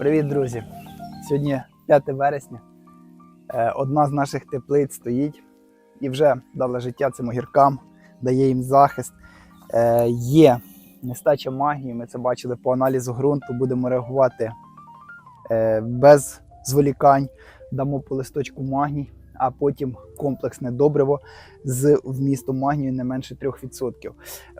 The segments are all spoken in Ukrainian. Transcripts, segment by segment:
Привіт, друзі! Сьогодні 5 вересня. Е, Одна з наших теплиць стоїть і вже дала життя цим огіркам, дає їм захист. Е, Є нестача магії, ми це бачили по аналізу ґрунту, будемо реагувати е, без зволікань, дамо по листочку магній, а потім комплексне добриво з вмістом магнію не менше 3%.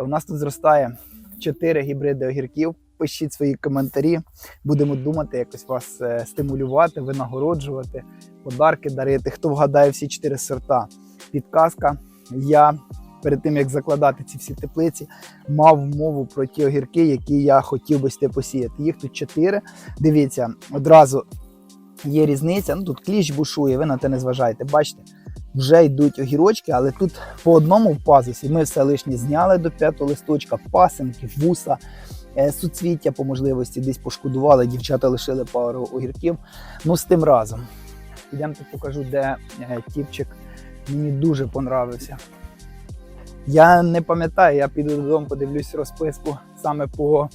У нас тут зростає 4 гібриди огірків. Пишіть свої коментарі. Будемо думати, якось вас е, стимулювати, винагороджувати, подарки дарити. Хто вгадає всі чотири сорта? Підказка. Я перед тим як закладати ці всі теплиці, мав мову про ті огірки, які я хотів би сте посіяти. Їх тут чотири. Дивіться, одразу є різниця. Ну тут кліщ бушує, ви на те не зважайте. Бачите, вже йдуть огірочки, але тут по одному в пазусі ми все лишнє зняли до п'ятого листочка, пасинки, вуса. Е, суцвіття по можливості десь пошкодували, дівчата лишили пару огірків. Ну, з тим разом. Йдемте покажу, де е, тіпчик мені дуже понравився. Я не пам'ятаю, я піду додому, подивлюсь розписку саме по,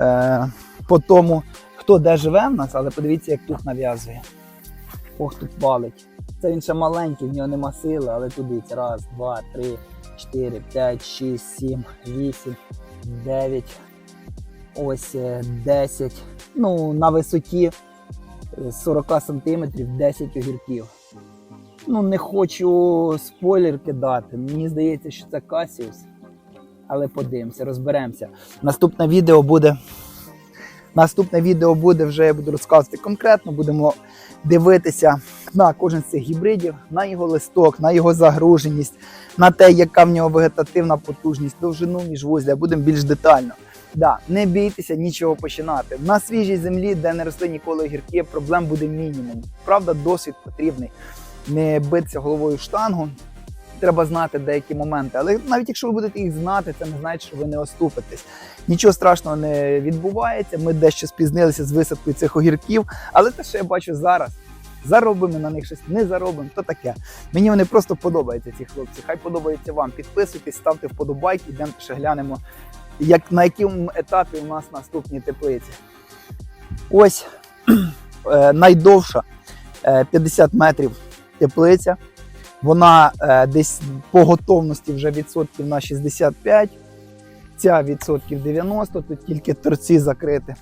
е, по тому, хто де живе в нас, але подивіться, як тут нав'язує. Ох, тут валить. Це він ще маленький, в нього нема сили, але дивіться. Раз, два, три, чотири, п'ять, шість, сім, вісім. 9, ось е, 10. Ну, на висоті е, 40 сантиметрів 10 огірків. Ну, не хочу спойлер кидати. Мені здається, що це Касіус. Але подивимося, розберемося. Наступне відео буде. Наступне відео буде вже я буду розказувати конкретно. Будемо дивитися на кожен з цих гібридів, на його листок, на його загруженість, на те, яка в нього вегетативна потужність, довжину міжвузля, будемо більш детально. Да, не бійтеся нічого починати. На свіжій землі, де не росли ніколи огірки, проблем буде мінімум. Правда, досвід потрібний. Не битися головою в штангу. Треба знати деякі моменти. Але навіть якщо ви будете їх знати, це не значить, що ви не оступитесь. Нічого страшного не відбувається. Ми дещо спізнилися з висадкою цих огірків, але те, що я бачу зараз, заробимо на них щось, не заробимо, то таке. Мені вони просто подобаються, ці хлопці. Хай подобається вам. Підписуйтесь, ставте вподобайки, йдемо ще глянемо, як, на якому етапі у нас наступні теплиці. Ось е, найдовша е, 50 метрів теплиця. Вона е, десь по готовності вже відсотків на 65. Ця відсотків 90, тут тільки торці закриті.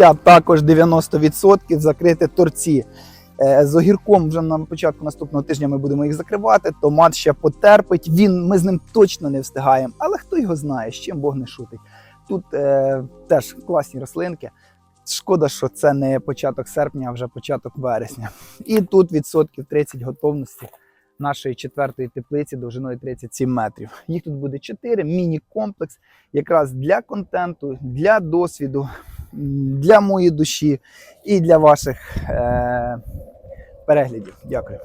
Ця також 90% закриті торці. Е, З огірком вже на початку наступного тижня ми будемо їх закривати. Томат ще потерпить. Він, ми з ним точно не встигаємо. Але хто його знає, з чим Бог не шутить. Тут е, теж класні рослинки. Шкода, що це не початок серпня, а вже початок вересня. І тут відсотків 30 готовності нашої четвертої теплиці довжиною 37 метрів. Їх тут буде 4, міні-комплекс, якраз для контенту, для досвіду, для моєї душі і для ваших е- переглядів. Дякую.